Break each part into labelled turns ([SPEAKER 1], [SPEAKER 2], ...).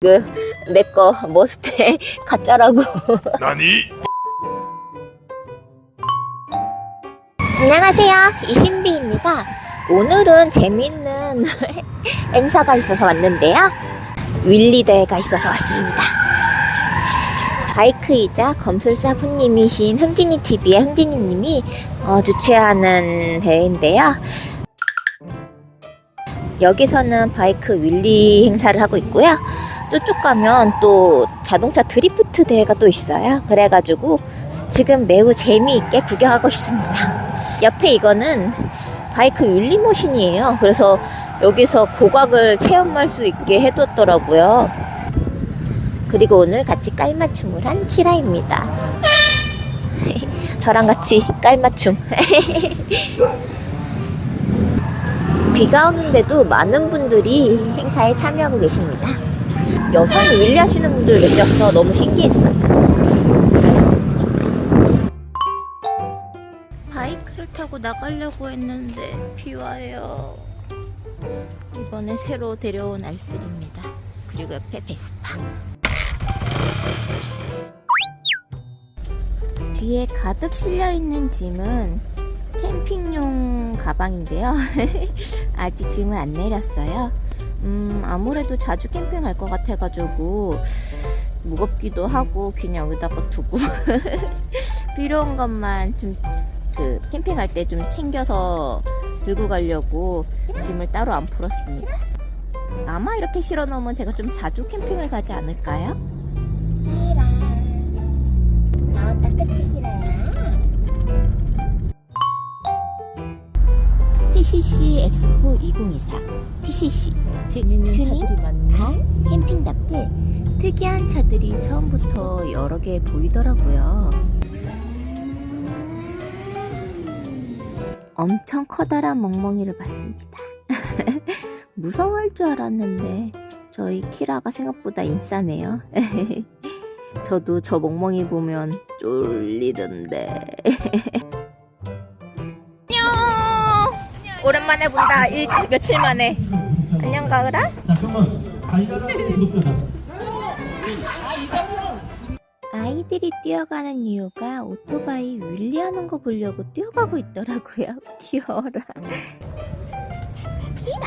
[SPEAKER 1] 그내거 머스테 가짜라고.
[SPEAKER 2] 나니?
[SPEAKER 1] 안녕하세요. 이신비입니다. 오늘은 재밌는 행사가 있어서 왔는데요. 윌리 대회가 있어서 왔습니다. 바이크이자 검술사 부님이신 흥진이 TV의 흥진이 님이 어, 주최하는 대회인데요. 여기서는 바이크 윌리 행사를 하고 있고요. 저쪽 가면 또 자동차 드리프트 대회가 또 있어요. 그래가지고 지금 매우 재미있게 구경하고 있습니다. 옆에 이거는 바이크 윌리머신이에요. 그래서 여기서 고각을 체험할 수 있게 해뒀더라고요. 그리고 오늘 같이 깔맞춤을 한 키라입니다. 저랑 같이 깔맞춤. 비가 오는데도 많은 분들이 행사에 참여하고 계십니다. 여성 윌리 하시는 분들 계셔서 너무 신기했어요. 바이크를 타고 나가려고 했는데 비 와요. 이번에 새로 데려온 알쓸입니다. 그리고 옆에 베스파. 뒤에 가득 실려 있는 짐은 캠핑용 가방인데요. 아직 짐을 안 내렸어요. 음, 아무래도 자주 캠핑 갈 것 같아가지고 무겁기도 하고 그냥 여기다가 두고 필요한 것만 좀 그 캠핑할 때 좀 챙겨서 들고 가려고 짐을 따로 안 풀었습니다. 아마 이렇게 실어 놓으면 제가 좀 자주 캠핑을 가지 않을까요? 나왔다 끝이 키라 TCC 엑스포 2024 TCC 즉 튜닝, 갈, 캠핑답게 특이한 차들이 처음부터 여러 개 보이더라고요. 엄청 커다란 멍멍이를 봤습니다. 무서워할 줄 알았는데 저희 키라가 생각보다 인싸네요. 저도 저 멍멍이 보면 쫄리던데. 오랜만에 본다. 일, 며칠 만에. 안녕 가을아. 아이들이 뛰어가는 이유가 오토바이 윌리하는 거 보려고 뛰어가고 있더라고요. 귀여워라. 키라.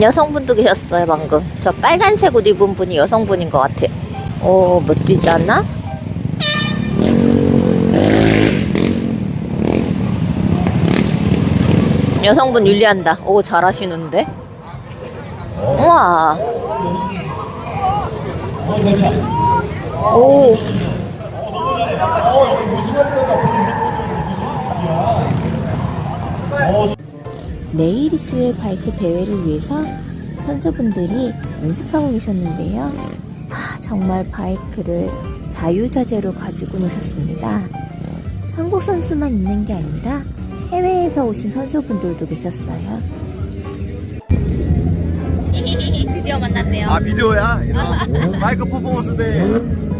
[SPEAKER 1] 여성분도 계셨어요 방금. 저 빨간색 옷 입은 분이 여성분인 것 같아요. 오 멋지지 않아? 여성분 윌리한다. 오 잘하시는데. 우와. 오. 내일 있을 바이크 대회를 위해서 선수분들이 연습하고 계셨는데요. 아, 정말 바이크를 자유자재로 가지고 노셨습니다. 한국 선수만 있는 게 아니라 해외에서 오신 선수분들도 계셨어요. 드디어 만났네요.
[SPEAKER 3] 아 비디오야? 이거 마이크 퍼포먼스 대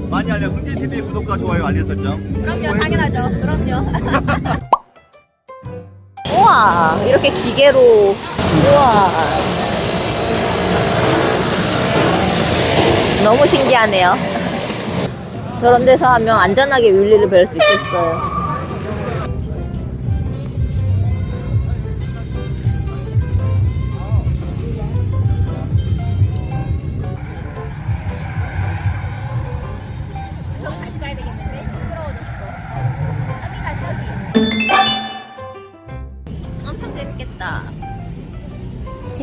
[SPEAKER 3] 많이 알려 흥진 TV 구독과 좋아요 알림 설정.
[SPEAKER 1] 그럼요, 당연하죠. 그럼요. 우와, 이렇게 기계로. 우와. 너무 신기하네요. 저런 데서 하면 안전하게 윌리를 배울 수 있겠어요.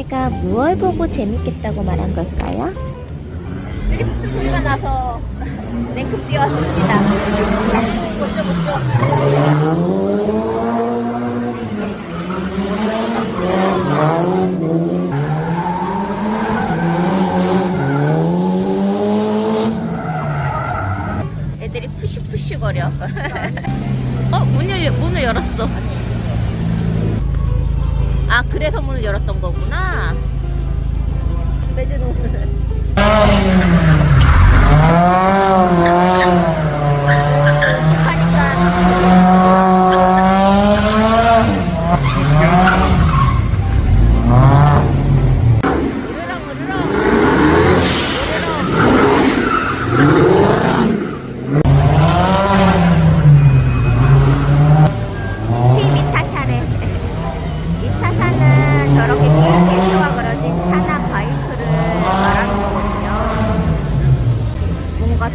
[SPEAKER 1] 제가 무얼 보고 재밌겠다고 말한 걸까요? 드리프트 소리가 나서 냉큼 뛰어왔습니다. 멋져 멋져. 애들이 푸시푸시 거려. 어, 문 열려, 문을 열었어. 아, 그래서 문을 열었던 거구나. 매주는.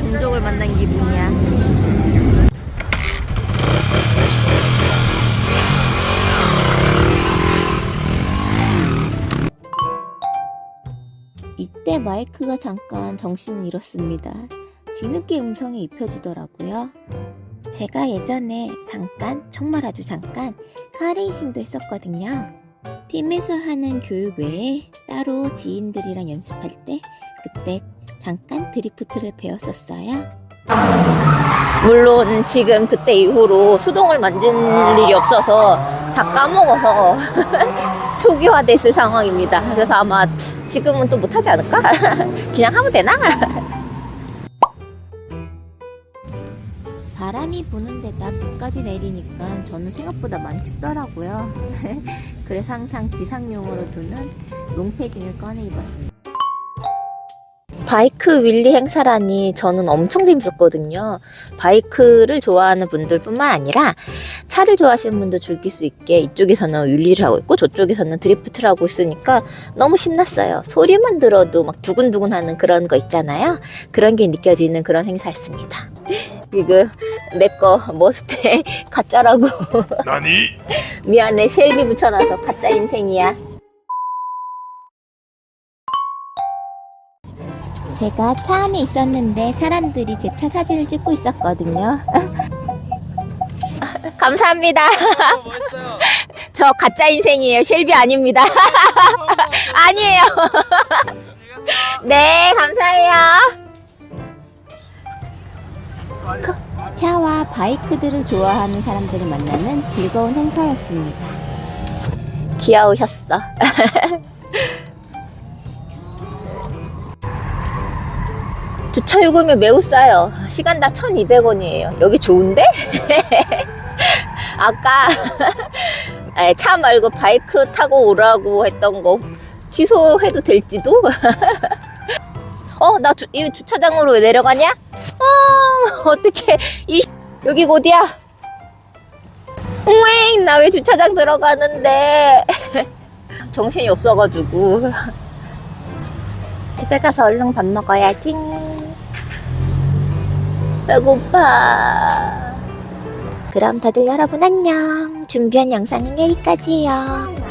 [SPEAKER 1] 동족을 만난 기분이야. 이때 마이크가 잠깐 정신을 잃었습니다. 뒤늦게 음성이 입혀지더라고요. 제가 예전에 잠깐, 정말 아주 잠깐 카레이싱도 했었거든요. 팀에서 하는 교육 외에 따로 지인들이랑 연습할 때 그때 잠깐 드리프트를 배웠었어요. 물론 지금 그때 이후로 수동을 만진 일이 없어서 다 까먹어서 초기화돼 있을 상황입니다. 그래서 아마 지금은 또 못하지 않을까? 그냥 하면 되나? 바람이 부는 데다 비까지 내리니까 저는 생각보다 많이 춥더라고요. 그래서 항상 비상용으로 두는 롱패딩을 꺼내 입었습니다. 바이크 윌리 행사라니 저는 엄청 재밌었거든요. 바이크를 좋아하는 분들뿐만 아니라 차를 좋아하시는 분도 즐길 수 있게 이쪽에서는 윌리를 하고 있고 저쪽에서는 드리프트를 하고 있으니까 너무 신났어요. 소리만 들어도 막 두근두근 하는 그런 거 있잖아요. 그런 게 느껴지는 그런 행사였습니다. 지금 내 거 머스테 가짜라고
[SPEAKER 2] 나니?
[SPEAKER 1] 미안해 쉘비 붙여놔서 가짜 인생이야. 제가 차 안에 있었는데 사람들이 제 차 사진을 찍고 있었거든요. 감사합니다. 저 가짜 인생이에요. 쉘비 아닙니다. 아니에요. 네, 감사해요. 차와 바이크들을 좋아하는 사람들을 만나는 즐거운 행사였습니다. 귀여우셨어. 주차 요금이 매우 싸요. 시간당 1,200원이에요. 여기 좋은데? 아까 에, 차 말고 바이크 타고 오라고 했던 거 취소해도 될지도? 어, 나 주차장으로 왜 내려가냐? 어, 어떻게 이 여기 어디야? 응, 나왜 주차장 들어가는데? 정신이 없어가지고 집에 가서 얼른 밥 먹어야지. 배고파. 그럼 다들 여러분 안녕. 준비한 영상은 여기까지예요.